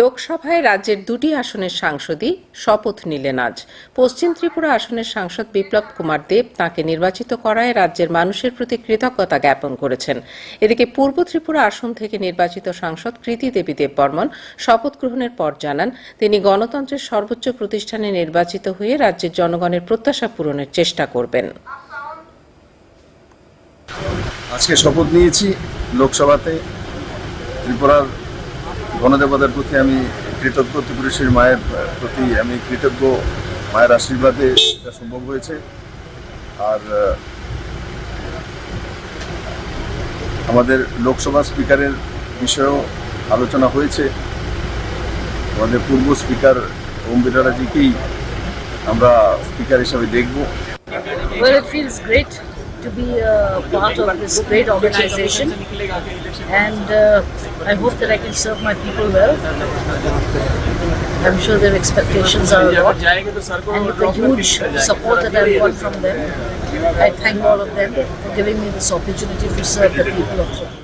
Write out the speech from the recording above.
লোকসভায় রাজ্যের দুটি আসনের সাংসদই শপথ নিলেন আজ। পশ্চিম ত্রিপুরা আসনের সাংসদ বিপ্লব কুমার দেব তাঁকে নির্বাচিত করায় রাজ্যের মানুষের প্রতি কৃতজ্ঞতা জ্ঞাপন করেছেন। এদিকে পূর্ব ত্রিপুরা আসন থেকে নির্বাচিত সাংসদ কৃতি দেবী দেব বর্মন শপথ গ্রহণের পর জানান, তিনি গণতন্ত্রের সর্বোচ্চ প্রতিষ্ঠানে নির্বাচিত হয়ে রাজ্যের জনগণের প্রত্যাশা পূরণের চেষ্টা করবেন। আজকে শপথ নিয়েছি লোকসভাতে ত্রিপুরার গণদেবতার প্রতি আমি কৃতজ্ঞ ত্রিপুরেশ্বরী মায়ের প্রতি আমি কৃতজ্ঞ মায়ের আশীর্বাদে এটা সম্ভব হয়েছে। আর আমাদের লোকসভা স্পিকারের বিষয়েও আলোচনা হয়েছে। আমাদের পূর্ব স্পিকার ওম বিড়লাজিকেই আমরা স্পিকার হিসাবে দেখব। Well, it feels great. To be a part of this great organization, and uh, I hope that I can serve my people well. I'm sure their expectations are a lot, and with the huge support that I've got from them, I thank all of them for giving me this opportunity to serve the people of.